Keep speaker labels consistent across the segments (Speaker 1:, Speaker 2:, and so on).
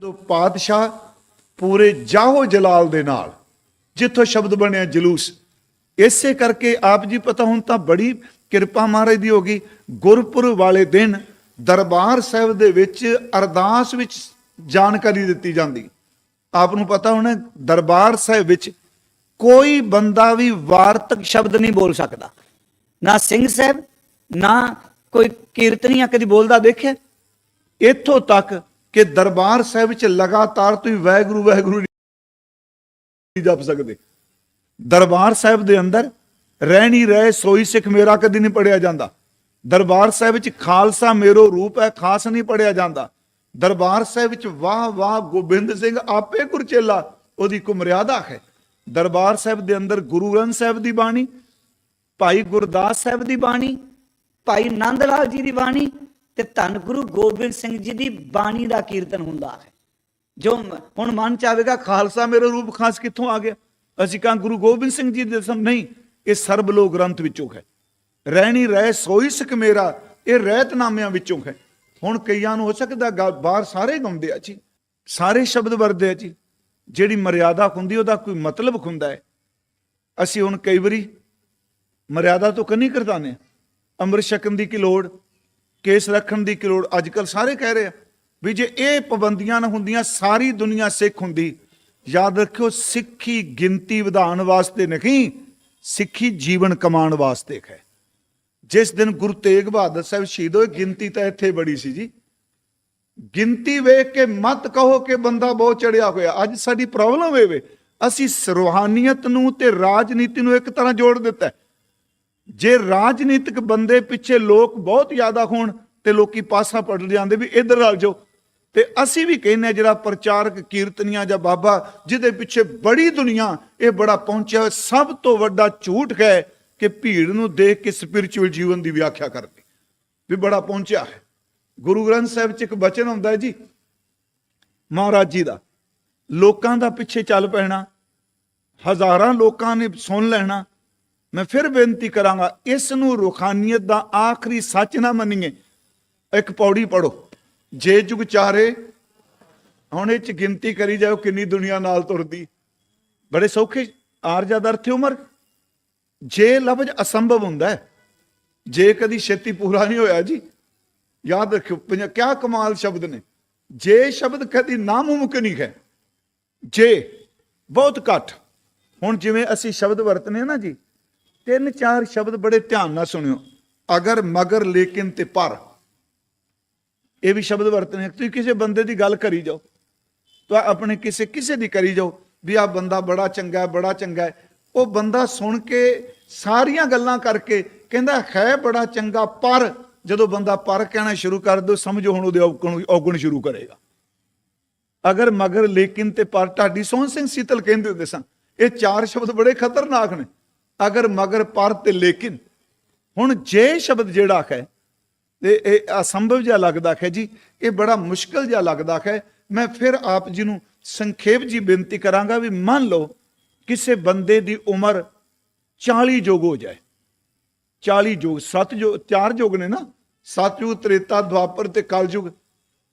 Speaker 1: ਜਦੋਂ ਪਾਤਸ਼ਾਹ ਪੂਰੇ ਜਾਹੋ ਜਲਾਲ ਦੇ ਨਾਲ ਜਿੱਥੋਂ ਸ਼ਬਦ ਬਣਿਆ ਜਲੂਸ, ਇਸੇ ਕਰਕੇ ਆਪ ਜੀ ਪਤਾ ਹੁਣ ਤਾਂ ਬੜੀ ਕਿਰਪਾ ਮਹਾਰਾਜ ਦੀ ਹੋ ਗਈ। ਗੁਰਪੁਰਬ ਵਾਲੇ ਦਿਨ ਦਰਬਾਰ ਸਾਹਿਬ ਦੇ ਵਿੱਚ ਅਰਦਾਸ ਵਿੱਚ ਜਾਣਕਾਰੀ ਦਿੱਤੀ ਜਾਂਦੀ। ਆਪ ਨੂੰ ਪਤਾ ਹੋਣਾ, ਦਰਬਾਰ ਸਾਹਿਬ ਵਿੱਚ ਕੋਈ ਬੰਦਾ ਵੀ ਵਾਰਤਕ
Speaker 2: ਸ਼ਬਦ ਨਹੀਂ ਬੋਲ ਸਕਦਾ। ਨਾ ਸਿੰਘ ਸਾਹਿਬ, ਨਾ ਕੋਈ ਕੀਰਤਨੀਆ ਕਦੀ ਬੋਲਦਾ, ਦੇਖਿਆ?
Speaker 1: ਇੱਥੋਂ ਤੱਕ ਕਿ ਦਰਬਾਰ ਸਾਹਿਬ ਵਿੱਚ ਲਗਾਤਾਰ ਤੁਸੀਂ ਵਾਹਿਗੁਰੂ ਵਾਹਿਗੁਰੂ ਨਹੀਂ ਜਪ ਸਕਦੇ। ਦਰਬਾਰ ਸਾਹਿਬ ਦੇ ਅੰਦਰ ਰਹਿਣੀ ਰਹਿ, ਸੋਈ ਸਿੱਖ ਮੇਰਾ ਕਦੀ ਨਹੀਂ ਪੜਿਆ ਜਾਂਦਾ। ਦਰਬਾਰ ਸਾਹਿਬ ਵਿੱਚ ਖਾਲਸਾ ਮੇਰੋ ਰੂਪ ਹੈ, ਖਾਸ ਨਹੀਂ ਪੜਿਆ ਜਾਂਦਾ। ਦਰਬਾਰ ਸਾਹਿਬ ਵਿੱਚ ਵਾਹ ਵਾਹ ਗੋਬਿੰਦ ਸਿੰਘ ਆਪੇ ਗੁਰਚੇਲਾ ਉਹਦੀ ਕੋ ਮਰਿਆਦਾ ਹੈ। ਦਰਬਾਰ ਸਾਹਿਬ ਦੇ ਅੰਦਰ ਗੁਰੂ ਗ੍ਰੰਥ ਸਾਹਿਬ ਦੀ ਬਾਣੀ,
Speaker 2: ਭਾਈ ਗੁਰਦਾਸ ਸਾਹਿਬ ਦੀ ਬਾਣੀ, ਭਾਈ ਨੰਦ ਲਾਲ ਜੀ ਦੀ ਬਾਣੀ ਤੇ ਧੰਨ ਗੁਰੂ ਗੋਬਿੰਦ ਸਿੰਘ ਜੀ ਦੀ ਬਾਣੀ ਦਾ ਕੀਰਤਨ ਹੁੰਦਾ ਹੈ। ਜੋ
Speaker 1: ਹੁਣ ਮਨ ਚ ਆਵੇਗਾ ਖਾਲਸਾ ਮੇਰਾ ਰੂਪ ਖਾਸ ਕਿੱਥੋਂ ਆ ਗਿਆ? ਅਸੀਂ ਕਹਾਂ ਗੁਰੂ ਗੋਬਿੰਦ ਸਿੰਘ ਜੀ ਦੇ ਸਮ, ਨਹੀਂ, ਇਹ ਸਰਬ ਲੋਕ ਗ੍ਰੰਥ ਵਿੱਚੋਂ ਹੈ। ਰਹਿਣੀ ਰਹਿ ਸੋਈ ਸਿਕ ਮੇਰਾ, ਇਹ ਰਹਿਤਨਾਮਿਆਂ ਵਿੱਚੋਂ ਹੈ। ਹੁਣ ਕਈਆਂ ਨੂੰ ਹੋ ਸਕਦਾ ਗਾ- ਬਾਹਰ ਸਾਰੇ ਗਾਉਂਦੇ ਆ ਜੀ, ਸਾਰੇ ਸ਼ਬਦ ਵਰਦੇ ਆ ਜੀ। ਜਿਹੜੀ ਮਰਿਆਦਾ ਹੁੰਦੀ, ਉਹਦਾ ਕੋਈ ਮਤਲਬ ਹੁੰਦਾ ਹੈ। ਅਸੀਂ ਹੁਣ ਕਈ ਵਾਰੀ ਮਰਿਆਦਾ ਤੋਂ ਕੰਨੀ ਕਰਤਾਨੇ ਅੰਮ੍ਰਿਤ ਛਕਣ ਦੀ ਕੀ ਲੋੜ? ਕੇਸ ਰੱਖਣ ਦੀ ਕੀ ਲੋੜ? ਅੱਜ ਕੱਲ ਸਾਰੇ ਕਹਿ ਰਹੇ ਆ ਵੀ ਜੇ ਇਹ ਪਾਬੰਦੀਆਂ ਨਾ ਹੁੰਦੀਆਂ, ਸਾਰੀ ਦੁਨੀਆ ਸਿੱਖ ਹੁੰਦੀ। ਯਾਦ ਰੱਖਿਓ, ਸਿੱਖੀ ਗਿਣਤੀ ਵਧਾਉਣ ਵਾਸਤੇ ਨਹੀਂ, ਸਿੱਖੀ ਜੀਵਨ ਕਮਾਉਣ ਵਾਸਤੇ ਹੈ। ਜਿਸ ਦਿਨ ਗੁਰੂ ਤੇਗ ਬਹਾਦਰ ਸਾਹਿਬ ਸ਼ਹੀਦ ਹੋਏ, ਗਿਣਤੀ ਤਾਂ ਇੱਥੇ ਬੜੀ ਸੀ ਜੀ। ਗਿਣਤੀ ਵੇਖ ਕੇ ਮਤ ਕਹੋ ਕਿ ਬੰਦਾ ਬਹੁਤ ਚੜਿਆ ਹੋਇਆ। ਅੱਜ ਸਾਡੀ ਪ੍ਰੋਬਲਮ ਇਹ ਵੇ, ਅਸੀਂ ਰੂਹਾਨੀਅਤ ਨੂੰ ਤੇ ਰਾਜਨੀਤੀ ਨੂੰ ਇੱਕ ਤਰ੍ਹਾਂ ਜੋੜ ਦਿੱਤਾ ਜੇ ਰਾਜਨੀਤਿਕ ਬੰਦੇ ਪਿੱਛੇ ਲੋਕ ਬਹੁਤ ਜ਼ਿਆਦਾ ਹੋਣ ਤੇ ਲੋਕੀ ਪਾਸਾ ਪੜ ਜਾਂਦੇ ਵੀ ਇਧਰ ਰਲ ਜਾਓ ਤੇ ਅਸੀਂ ਵੀ ਕਹਿੰਦੇ ਹਾਂ ਜਿਹੜਾ ਪ੍ਰਚਾਰਕ ਕੀਰਤਨੀਆਂ ਜਾਂ ਬਾਬਾ ਜਿਹਦੇ ਪਿੱਛੇ ਬੜੀ ਦੁਨੀਆ ਇਹ ਬੜਾ ਪਹੁੰਚਿਆ ਹੋਇਆ, ਸਭ ਤੋਂ ਵੱਡਾ ਝੂਠ ਹੈ ਕਿ ਭੀੜ ਨੂੰ ਦੇਖ ਕੇ ਸਪਿਰਚੁਅਲ ਜੀਵਨ ਦੀ ਵਿਆਖਿਆ ਕਰਦੇ ਵੀ ਬੜਾ ਪਹੁੰਚਿਆ ਹੈ। ਗੁਰੂ ਗ੍ਰੰਥ ਸਾਹਿਬ 'ਚ ਇੱਕ ਬਚਨ ਹੁੰਦਾ ਹੈ ਜੀ ਮਹਾਰਾਜ ਜੀ ਦਾ ਲੋਕਾਂ ਦਾ ਪਿੱਛੇ ਚੱਲ ਪੈਣਾ ਹਜ਼ਾਰਾਂ ਲੋਕਾਂ ਨੇ ਸੁਣ ਲੈਣਾ ਮੈਂ ਫਿਰ ਬੇਨਤੀ ਕਰਾਂਗਾ ਇਸ ਨੂੰ ਰੁਖਾਨੀਅਤ ਦਾ ਆਖਰੀ ਸੱਚ ਨਾ ਮੰਨੀਏ। ਇੱਕ ਪੌੜੀ ਪੜੋ ਜੇ ਜੁਗ ਚਾਰੇ, ਹੁਣ ਇਹ ਚ ਗਿਣਤੀ ਕਰੀ ਜਾਓ ਕਿੰਨੀ ਦੁਨੀਆ ਨਾਲ ਤੁਰਦੀ। ਬੜੇ ਸੌਖੇ ਆਰਜਾ ਦਾ ਅਰਥ ਹੈ ਉਮਰ। ਜੇ ਲਫ਼ਜ਼ ਅਸੰਭਵ ਹੁੰਦਾ ਜੇ ਕਦੀ ਛੇਤੀ ਪੂਰਾ ਨਹੀਂ ਹੋਇਆ ਜੀ, ਯਾਦ ਰੱਖਿਓ, ਪੰਜਾ, ਕਿਆ ਕਮਾਲ ਸ਼ਬਦ ਨੇ। ਜੇ ਸ਼ਬਦ ਕਦੀ ਨਾਮੁਮਕਿਨ ਹੀ ਹੈ, ਜੇ ਬਹੁਤ ਘੱਟ। ਹੁਣ ਜਿਵੇਂ ਅਸੀਂ ਸ਼ਬਦ ਵਰਤਨੇ ਨਾ ਜੀ ਤਿੰਨ ਚਾਰ ਸ਼ਬਦ ਬੜੇ ਧਿਆਨ ਨਾਲ ਸੁਣਿਓ। ਅਗਰ, ਮਗਰ, ਲੇਕਿਨ ਤੇ ਪਰ। ਇਹ ਵੀ ਸ਼ਬਦ ਵਰਤਨੇ ਤੁਸੀਂ ਕਿਸੇ ਬੰਦੇ ਦੀ ਗੱਲ ਕਰੀ ਜਾਓ। ਤਾਂ ਆਪਣੇ ਕਿਸੇ ਕਿਸੇ ਦੀ ਕਰੀ ਜਾਓ ਵੀ ਆ ਬੰਦਾ ਬੜਾ ਚੰਗਾ ਹੈ ਬੜਾ ਚੰਗਾ ਹੈ। ਉਹ ਬੰਦਾ ਸੁਣ ਕੇ ਸਾਰੀਆਂ ਗੱਲਾਂ ਕਰਕੇ ਕਹਿੰਦਾ, ਹੈ ਬੜਾ ਚੰਗਾ ਪਰ। ਜਦੋਂ ਬੰਦਾ ਪਰ ਕਹਿਣਾ ਸ਼ੁਰੂ ਕਰ ਦਿਓ, ਸਮਝੋ ਹੁਣ ਉਹਦੇ ਔਗਣ ਔਗਣ ਸ਼ੁਰੂ ਕਰੇਗਾ। ਅਗਰ, ਮਗਰ, ਲੇਕਿਨ ਤੇ ਪਰ ਢਾਡੀ ਸੋਹਣ ਸਿੰਘ ਸੀਤਲ ਕਹਿੰਦੇ ਹੁੰਦੇ ਸਨ। ਇਹ ਚਾਰ ਸ਼ਬਦ ਬੜੇ ਖਤਰਨਾਕ ਨੇ। ਅਗਰ ਮਗਰ ਪਰ ਤੇ ਲੇਕਿਨ। ਹੁਣ ਜੇ ਸ਼ਬਦ ਜਿਹੜਾ ਹੈ ਤੇ ਇਹ ਅਸੰਭਵ ਜਿਹਾ ਲੱਗਦਾ ਹੈ ਜੀ, ਇਹ ਬੜਾ ਮੁਸ਼ਕਲ ਜਿਹਾ ਲੱਗਦਾ ਹੈ, ਮੈਂ ਫਿਰ ਆਪ ਜੀ ਨੂੰ ਸੰਖੇਪ ਜੀ ਬੇਨਤੀ ਕਰਾਂਗਾ ਵੀ ਮੰਨ ਲਓ ਕਿਸੇ ਬੰਦੇ ਦੀ ਉਮਰ 40 ਜੋਗ ਹੋ ਜਾਏ। 40 ਜੋਗ, ਸੱਤ ਜੋ ਚਾਰ ਜੋਗ ਨੇ ਨਾ, ਸਤਯੁਗ, ਤ੍ਰੇਤਾ ਦੁਆਪਰ ਤੇ ਕਲਯੁਗ।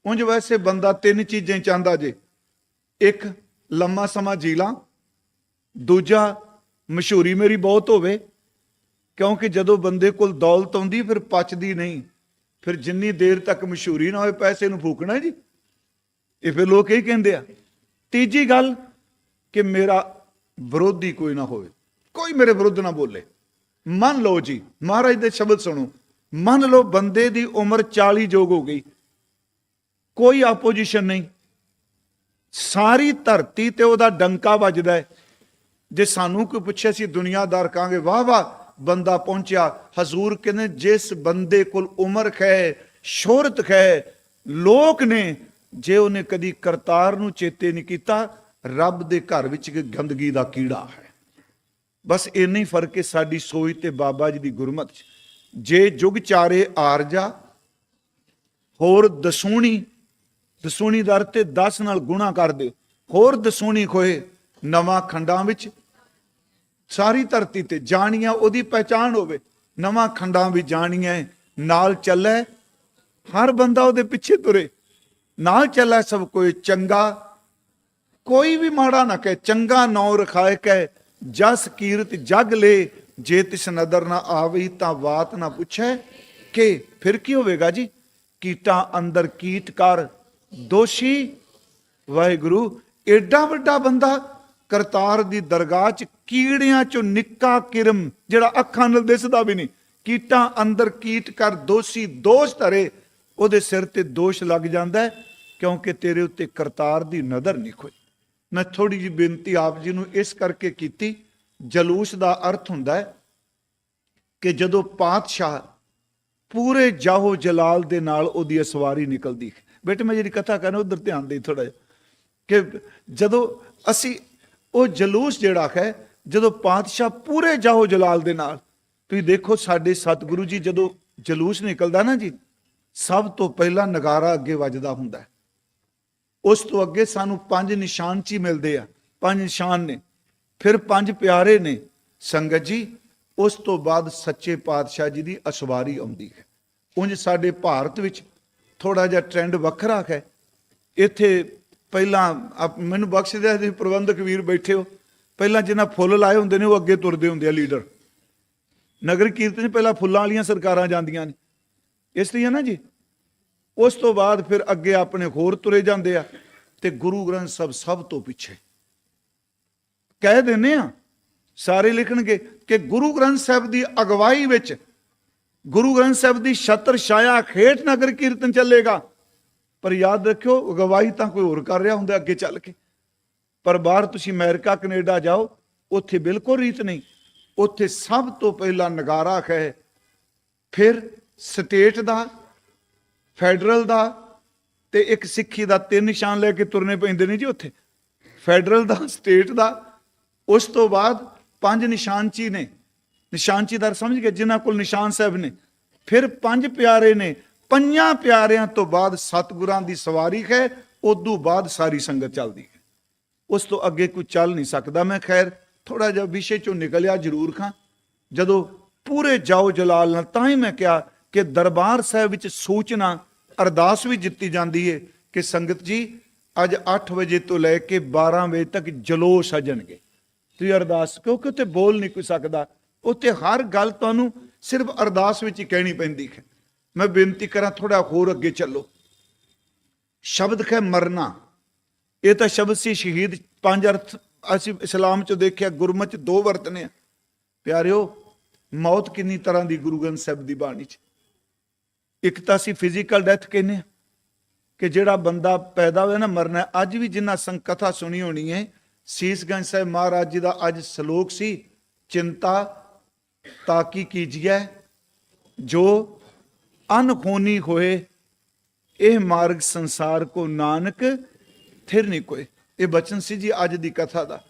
Speaker 1: ਉਂਝ ਵੈਸੇ ਬੰਦਾ ਤਿੰਨ ਚੀਜ਼ਾਂ ਚਾਹੁੰਦਾ ਜੇ। ਇੱਕ, ਲੰਮਾ ਸਮਾਂ ਜੀ ਲਾਂ ਦੂਜਾ ਮਸ਼ਹੂਰੀ ਮੇਰੀ ਬਹੁਤ ਹੋਵੇ, ਕਿਉਂਕਿ ਜਦੋਂ ਬੰਦੇ ਕੋਲ ਦੌਲਤ ਆਉਂਦੀ, ਫਿਰ ਪਚਦੀ ਨਹੀਂ। ਫਿਰ ਜਿੰਨੀ ਦੇਰ ਤੱਕ ਮਸ਼ਹੂਰੀ ਨਾ ਹੋਏ, ਪੈਸੇ ਨੂੰ ਫੂਕਣਾ ਜੀ। ਇਹ ਫਿਰ ਲੋਕ ਇਹ ਕਹਿੰਦੇ ਆ। ਤੀਜੀ ਗੱਲ ਕਿ ਮੇਰਾ ਵਿਰੋਧੀ ਕੋਈ ਨਾ ਹੋਵੇ। ਕੋਈ ਮੇਰੇ ਵਿਰੁੱਧ ਨਾ ਬੋਲੇ। ਮੰਨ ਲਓ ਜੀ, ਮਹਾਰਾਜ ਦੇ ਸ਼ਬਦ ਸੁਣੋ। ਮੰਨ ਲਓ ਬੰਦੇ ਦੀ ਉਮਰ 40 ਜੋਗ ਹੋ ਗਈ। ਕੋਈ ਆਪੋਜੀਸ਼ਨ ਨਹੀਂ। ਸਾਰੀ ਧਰਤੀ ਤੇ ਉਹਦਾ ਡੰਕਾ ਵੱਜਦਾ ਹੈ। ਜੇ ਸਾਨੂੰ ਕੋਈ ਪੁੱਛੇ ਸੀ ਦੁਨੀਆਦਾਰ ਕਾਂਗੇ ਵਾਹ ਵਾਹ, ਬੰਦਾ ਪਹੁੰਚਿਆ। ਹਜ਼ੂਰ ਕਹਿੰਦੇ, ਜਿਸ ਬੰਦੇ ਕੋਲ ਉਮਰ ਹੈ ਸ਼ੋਹਰਤ ਹੈ ਲੋਕ ਨੇ, ਜੇ ਉਹਨੇ ਕਦੀ ਕਰਤਾਰ ਨੂੰ ਚੇਤੇ ਨਹੀਂ ਕੀਤਾ, ਰੱਬ ਦੇ ਘਰ ਵਿੱਚ ਇੱਕ ਗੰਦਗੀ ਦਾ ਕੀੜਾ ਹੈ। ਬਸ ਇੰਨਾ ਹੀ ਫ਼ਰਕ ਹੈ ਸਾਡੀ ਸੋਚ ਤੇ ਬਾਬਾ ਜੀ ਦੀ ਗੁਰਮਤ 'ਚ। ਜੇ ਜੁਗ ਚਾਰੇ ਆਰਜਾ, ਹੋਰ ਦਸੂਣੀ ਦਸੂਣੀ ਦਰ ਤੇ 10 ਨਾਲ ਗੁਣਾ ਕਰ ਦਿਓ ਹੋਰ ਦਸੂਣੀ ਖੋਏ, ਨਵਾਂ ਖੰਡਾਂ ਵਿੱਚ ਸਾਰੀ ਧਰਤੀ ਤੇ ਜਾਣੀਆਂ, ਉਹਦੀ ਪਹਿਚਾਣ ਹੋਵੇ। ਨਵਾਂ ਖੰਡਾਂ ਵੀ ਜਾਣੀਆਂ ਨਾਲ ਚੱਲੇ, ਹਰ ਬੰਦਾ ਉਹਦੇ ਪਿੱਛੇ ਤੁਰੇ। ਨਾਲ ਚੱਲੈ ਸਭ ਕੋਈ ਚੰਗਾ, ਕੋਈ ਵੀ ਮਾੜਾ ਨਾ ਕਹੇ, ਚੰਗਾ ਨੌ ਰਖਾਏ ਕਹੇ, ਜਸ ਕੀਰਤ ਜਗ ਲੇ, ਜੇ ਤਿਸ ਨਦਰ ਨਾ ਆਵੀ ਤਾਂ ਬਾਤ ਨਾ ਪੁੱਛੇ। ਕਿ ਫਿਰ ਕੀ ਹੋਵੇਗਾ ਜੀ? ਕੀਟਾਂ ਅੰਦਰ ਕੀਟ ਕਰ ਦੋਸ਼ੀ। ਵਾਹਿਗੁਰੂ, ਏਡਾ ਵੱਡਾ ਬੰਦਾ ਕਰਤਾਰ ਦੀ ਦਰਗਾਹ 'ਚ ਕੀੜਿਆਂ 'ਚੋਂ ਨਿੱਕਾ ਕਿਰਮ, ਜਿਹੜਾ ਅੱਖਾਂ ਨਾਲ ਦਿਸਦਾ ਵੀ ਨਹੀਂ। ਕੀਟਾਂ ਅੰਦਰ ਕੀਟ ਕਰ ਦੋਸ਼ੀ ਦੋਸ਼ ਧਰੇ, ਉਹਦੇ ਸਿਰ ਤੇ ਦੋਸ਼ ਲੱਗ ਜਾਂਦਾ ਕਿਉਂਕਿ ਤੇਰੇ ਉੱਤੇ ਕਰਤਾਰ ਦੀ ਨਜ਼ਰ ਨਹੀਂ ਖੋਈ। ਮੈਂ ਥੋੜੀ ਜਿਹੀ ਬੇਨਤੀ ਆਪ ਜੀ ਨੂੰ ਇਸ ਕਰਕੇ ਕੀਤੀ, ਜਲੂਸ ਦਾ ਅਰਥ ਹੁੰਦਾ ਹੈ ਕਿ ਜਦੋਂ ਪਾਤਸ਼ਾਹ ਪੂਰੇ ਜਾਹੋ ਜਲਾਲ ਦੇ ਨਾਲ ਉਹਦੀ ਅਸਵਾਰੀ ਨਿਕਲਦੀ ਬੇਟੇ ਮੈਂ ਜਿਹੜੀ ਕਥਾ ਕਰਨਾ ਉਧਰ ਧਿਆਨ ਦੇ ਥੋੜਾ ਜਿਹਾ ਕਿ ਜਦੋਂ ਅਸੀਂ ਉਹ ਜਲੂਸ ਜਿਹੜਾ ਹੈ, ਜਦੋਂ ਪਾਤਸ਼ਾਹ ਪੂਰੇ ਜਾਹੋ ਜਲਾਲ ਦੇ ਨਾਲ, ਤੁਸੀਂ ਦੇਖੋ ਸਾਡੇ ਸਤਿਗੁਰੂ ਜੀ ਜਦੋਂ ਜਲੂਸ ਨਿਕਲਦਾ ਨਾ ਜੀ, ਸਭ ਤੋਂ ਪਹਿਲਾਂ ਨਗਾਰਾ ਅੱਗੇ ਵੱਜਦਾ ਹੁੰਦਾ ਹੈ। ਉਸ ਤੋਂ ਅੱਗੇ ਸਾਨੂੰ ਪੰਜ ਨਿਸ਼ਾਨ ਚ ਹੀ ਮਿਲਦੇ ਆ, ਪੰਜ ਨਿਸ਼ਾਨ ਨੇ। ਫਿਰ ਪੰਜ ਪਿਆਰੇ ਨੇ, ਸੰਗਤ ਜੀ, ਉਸ ਤੋਂ ਬਾਅਦ ਸੱਚੇ ਪਾਤਸ਼ਾਹ ਜੀ ਦੀ ਅਸਵਾਰੀ ਆਉਂਦੀ ਹੈ। ਉਂਝ ਸਾਡੇ ਭਾਰਤ ਵਿੱਚ ਥੋੜਾ ਜਿਹਾ ਟ੍ਰੈਂਡ ਵੱਖਰਾ ਹੈ। ਇੱਥੇ ਪਹਿਲਾਂ ਆਪ- ਮੈਨੂੰ ਬਖਸ਼ ਦਿਆ ਤੁਸੀਂ ਪ੍ਰਬੰਧਕ ਵੀਰ ਬੈਠੇ ਹੋ। ਪਹਿਲਾਂ ਜਿਹਨਾਂ ਫੁੱਲ ਲਾਏ ਹੁੰਦੇ ਨੇ, ਉਹ ਅੱਗੇ ਤੁਰਦੇ ਹੁੰਦੇ ਆ ਲੀਡਰ। ਨਗਰ ਕੀਰਤਨ 'ਚ ਪਹਿਲਾਂ ਫੁੱਲਾਂ ਵਾਲੀਆਂ ਸਰਕਾਰਾਂ ਜਾਂਦੀਆਂ ਨੇ। ਇਸ ਲਈ ਹੈ ਨਾ ਜੀ, ਉਸ ਤੋਂ ਬਾਅਦ ਫਿਰ ਅੱਗੇ ਆਪਣੇ ਹੋਰ ਤੁਰੇ ਜਾਂਦੇ ਆ ਤੇ ਗੁਰੂ ਗ੍ਰੰਥ ਸਾਹਿਬ ਸਭ ਤੋਂ ਪਿੱਛੇ। ਕਹਿ ਦਿੰਨੇ ਆ, ਸਾਰੇ ਲਿਖਣਗੇ ਕਿ ਗੁਰੂ ਗ੍ਰੰਥ ਸਾਹਿਬ ਦੀ ਅਗਵਾਈ ਵਿੱਚ, ਗੁਰੂ ਗ੍ਰੰਥ ਸਾਹਿਬ ਦੀ ਛਤਰ ਛਾਇਆ ਖੇਟ ਨਗਰ ਕੀਰਤਨ ਚੱਲੇਗਾ। ਪਰ ਯਾਦ ਰੱਖਿਓ, ਅਗਵਾਈ ਤਾਂ ਕੋਈ ਹੋਰ ਕਰ ਰਿਹਾ ਹੁੰਦਾ ਅੱਗੇ ਚੱਲ ਕੇ। ਪਰ ਬਾਹਰ ਤੁਸੀਂ ਅਮਰੀਕਾ, ਕੈਨੇਡਾ ਜਾਓ, ਉੱਥੇ ਬਿਲਕੁਲ ਰੀਤ ਨਹੀਂ। ਉੱਥੇ ਸਭ ਤੋਂ ਪਹਿਲਾਂ ਨਗਾਰਾ ਹੈ ਫਿਰ ਸਟੇਟ ਦਾ, ਫੈਡਰਲ ਦਾ ਤੇ ਇੱਕ ਸਿੱਖੀ ਦਾ ਤਿੰਨ ਨਿਸ਼ਾਨ ਲੈ ਕੇ ਤੁਰਨੇ ਪੈਂਦੇ ਨੇ ਜੀ ਉੱਥੇ। ਫੈਡਰਲ ਦਾ, ਸਟੇਟ ਦਾ, ਉਸ ਤੋਂ ਬਾਅਦ ਪੰਜ ਨਿਸ਼ਾਨਚੀ ਨੇ। ਨਿਸ਼ਾਨਚੀਦਾਰ ਸਮਝ ਗਏ, ਜਿਨ੍ਹਾਂ ਕੋਲ ਨਿਸ਼ਾਨ ਸਾਹਿਬ ਨੇ। ਫਿਰ ਪੰਜ ਪਿਆਰੇ ਨੇ ਪੰਜਾਂ ਪਿਆਰਿਆਂ ਤੋਂ ਬਾਅਦ ਸਤਿਗੁਰਾਂ ਦੀ ਸਵਾਰੀ ਹੈ, ਉਦੋਂ ਬਾਅਦ ਸਾਰੀ ਸੰਗਤ ਚੱਲਦੀ ਹੈ। ਉਸ ਤੋਂ ਅੱਗੇ ਕੋਈ ਚੱਲ ਨਹੀਂ ਸਕਦਾ। ਮੈਂ ਖੈਰ ਥੋੜਾ ਜਿਹਾ ਵਿਸ਼ੇ ਚੋਂ ਨਿਕਲਿਆ, ਜ਼ਰੂਰ ਖਾਂ। ਜਦੋਂ ਪੂਰੇ ਜਾਓ ਜਲਾਲ ਨਾਲ ਤਾਂ ਹੀ ਮੈਂ ਕਿਹਾ ਕਿ ਦਰਬਾਰ ਸਾਹਿਬ ਵਿੱਚ ਸੂਚਨਾ, ਅਰਦਾਸ ਵੀ ਦਿੱਤੀ ਜਾਂਦੀ ਹੈ ਕਿ ਸੰਗਤ ਜੀ, ਅੱਜ 8 ਵਜੇ ਤੋਂ ਲੈ ਕੇ 12 ਵਜੇ ਤੱਕ ਜਲੋਸ਼ ਸਜਣਗੇ ਤੁਸੀਂ ਅਰਦਾਸ ਕਿਉਂਕਿ ਉੱਥੇ ਬੋਲ ਨਹੀਂ ਕੋਈ ਸਕਦਾ? ਉੱਥੇ ਹਰ ਗੱਲ ਤੁਹਾਨੂੰ ਸਿਰਫ ਅਰਦਾਸ ਵਿੱਚ ਹੀ ਕਹਿਣੀ ਪੈਂਦੀ ਹੈ। ਮੈਂ ਬੇਨਤੀ ਕਰਾਂ ਥੋੜਾ ਹੋਰ ਅੱਗੇ ਚੱਲੋ। ਸ਼ਬਦ ਹੈ ਮਰਨਾ, ਇਹ ਤਾਂ ਸ਼ਬਦ ਸੀ ਸ਼ਹੀਦ, ਪੰਜ ਅਰਥ ਅਸੀਂ ਇਸਲਾਮ ਚ ਦੇਖਿਆ, ਗੁਰਮਤ ਚ ਦੋ ਵਰਤ ਨੇ ਪਿਆਰਿਓ, ਮੌਤ ਕਿੰਨੀ ਤਰ੍ਹਾਂ ਦੀ ਗੁਰੂ ਗ੍ਰੰਥ ਸਾਹਿਬ ਦੀ ਬਾਣੀ ਚ। ਇੱਕ ਤਾਂ ਅਸੀਂ ਫਿਜ਼ੀਕਲ ਡੈਥ ਕਹਿੰਦੇ ਆ, ਕਿ ਜਿਹੜਾ ਬੰਦਾ ਪੈਦਾ ਹੋਇਆ ਨਾ, ਮਰਨਾ, ਅੱਜ ਵੀ ਜਿੰਨਾ ਸੰਕਥਾ ਸੁਣੀ ਹੋਣੀ ਹੈ ਸੀਸਗੰਜ ਸਾਹਿਬ ਮਹਾਰਾਜ ਜੀ ਦਾ ਅੱਜ ਸ਼ਲੋਕ ਸੀ, ਚਿੰਤਾ ਤਾਕੀ ਕੀਜੀਐ, ਜੋ ਅਨਖੋਨੀ ਹੋਏ, ਇਹ ਮਾਰਗ ਸੰਸਾਰ ਕੋ ਨਾਨਕ ਥਿਰ ਨਹੀਂ ਕੋਏ। ਇਹ ਬਚਨ ਸੀ ਜੀ ਅੱਜ ਦੀ ਕਥਾ ਦਾ।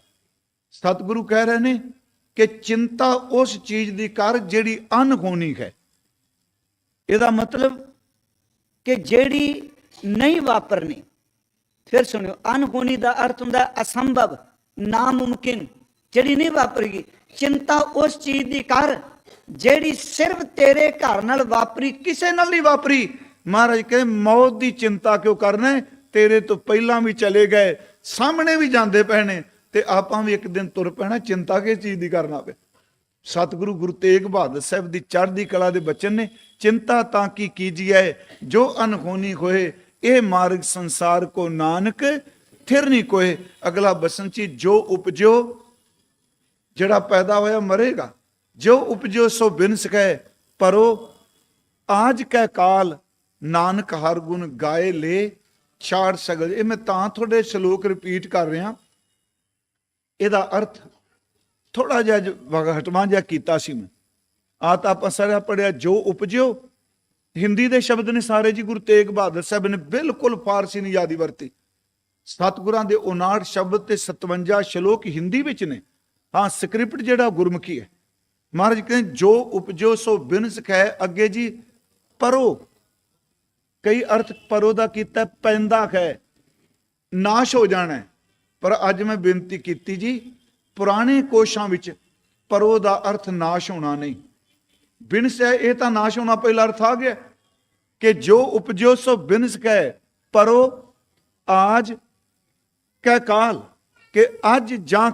Speaker 1: ਸਤਿਗੁਰੂ ਕਹਿ ਰਹੇ ਨੇ ਕਿ ਚਿੰਤਾ ਉਸ ਚੀਜ਼ ਦੀ ਕਰ ਜਿਹੜੀ ਅਨਹੋਣੀ ਹੈ।
Speaker 2: ਇਹਦਾ ਮਤਲਬ ਕਿ ਜਿਹੜੀ ਨਹੀਂ ਵਾਪਰਨੀ, ਫਿਰ ਸੁਣਿਓ ਅਨਹੋਣੀ ਦਾ ਅਰਥ ਹੁੰਦਾ ਹੈ ਅਸੰਭਵ, ਨਾਮੁਮਕਿਨ। ਜਿਹੜੀ ਨਹੀਂ ਵਾਪਰੇਗੀ ਚਿੰਤਾ ਉਸ ਚੀਜ਼ ਦੀ ਕਰ ਜਿਹੜੀ ਸਿਰਫ ਤੇਰੇ ਘਰ ਨਾਲ ਵਾਪਰੀ,
Speaker 1: ਕਿਸੇ ਨਾਲ ਨਹੀਂ ਵਾਪਰੀ। ਮਹਾਰਾਜ ਕਹਿੰਦੇ, ਮੌਤ ਦੀ ਚਿੰਤਾ ਕਿਉਂ ਕਰਨਾ ਤੇਰੇ ਤੋਂ ਪਹਿਲਾਂ ਵੀ ਚਲੇ ਗਏ, ਸਾਹਮਣੇ ਵੀ ਜਾਂਦੇ ਪਏ ਨੇ, ਤੇ ਆਪਾਂ ਵੀ ਇੱਕ ਦਿਨ ਤੁਰ ਪੈਣਾ, ਚਿੰਤਾ ਕਿਸ ਚੀਜ਼ ਦੀ ਕਰਨਾ ਪਏ? ਸਤਿਗੁਰੂ ਗੁਰੂ ਤੇਗ ਬਹਾਦਰ ਸਾਹਿਬ ਦੀ ਚੜ੍ਹਦੀ ਕਲਾ ਦੇ ਬਚਨ ਨੇ, ਚਿੰਤਾ ਤਾਂ ਕੀ ਕੀਜੀਐ ਜੋ ਅਨਹੋਨੀ ਹੋਏ ਇਹ ਮਾਰਗ ਸੰਸਾਰ ਕੋ ਨਾਨਕ ਥਿਰ ਨਹੀਂ ਕੋਏ ਅਗਲਾ ਬਸਨ ਚੀ ਜੋ ਉਪਜੋ ਜਿਹੜਾ ਪੈਦਾ ਹੋਇਆ ਮਰੇਗਾ। ਜੋ ਉਪਜੋ ਸੋ ਬਿਨ ਸਕੈ, ਪਰੋ ਆਜ ਕੈ ਕਾਲ, ਨਾਨਕ ਹਰ ਗੁਣ ਗਾਏ ਲੇ, ਛਾੜ ਸਗਲ। ਇਹ ਮੈਂ ਤਾਂ ਤੁਹਾਡੇ ਸ਼ਲੋਕ ਰਿਪੀਟ ਕਰ ਰਿਹਾ। ਇਹਦਾ ਅਰਥ ਥੋੜਾ ਜਿਹਾ ਜ- ਹਟਵਾਂ ਜਿਹਾ ਕੀਤਾ ਸੀ ਮੈਂ। ਆ ਤਾਂ ਆਪਾਂ ਸਾਰਾ ਪੜਿਆ ਜੋ ਉਪਜਿਓ। ਹਿੰਦੀ ਦੇ ਸ਼ਬਦ ਨੇ ਸਾਰੇ ਜੀ, ਗੁਰੂ ਤੇਗ ਬਹਾਦਰ ਸਾਹਿਬ ਨੇ ਬਿਲਕੁਲ ਫਾਰਸੀ ਨਹੀਂ ਯਾਦੀ ਵਰਤੀ। ਸਤਿਗੁਰਾਂ ਦੇ 59 ਸ਼ਬਦ ਤੇ 57 ਸ਼ਲੋਕ ਹਿੰਦੀ ਵਿੱਚ ਨੇ। ਹਾਂ, ਸਕ੍ਰਿਪਟ ਜਿਹੜਾ ਗੁਰਮੁਖੀ ਹੈ। ਮਹਾਰਾਜ ਕਹਿੰਦੇ, ਜੋ ਉਪਜੋ ਸੋ ਬਿਨ ਸਖੈ ਅੱਗੇ ਜੀ ਪਰੋ। ਕਈ ਅਰਥ ਪਰੋ ਦਾ ਕੀਤਾ, ਪੈਂਦਾ ਹੈ ਨਾਸ਼ ਹੋ ਜਾਣਾ ਪਰ ਅੱਜ ਮੈਂ ਬੇਨਤੀ ਕੀਤੀ ਜੀ, ਪੁਰਾਣੇ ਕੋਸ਼ਾਂ ਵਿੱਚ ਪਰੋ ਦਾ ਅਰਥ ਨਾਸ਼ ਹੋਣਾ ਨਹੀਂ। ਬਿਨ ਸੈ ਇਹ ਤਾਂ ਨਾਸ਼ ਹੋਣਾ ਪਹਿਲਾ ਅਰਥ ਆ ਗਿਆ। ਕਿ ਜੋ ਉਪਜੋ ਸੋ ਬਿਨ ਸਕੈ ਪਰੋ, ਆਜ, ਕੈ ਕਾਲ, ਕਿ ਅੱਜ ਜਾਂ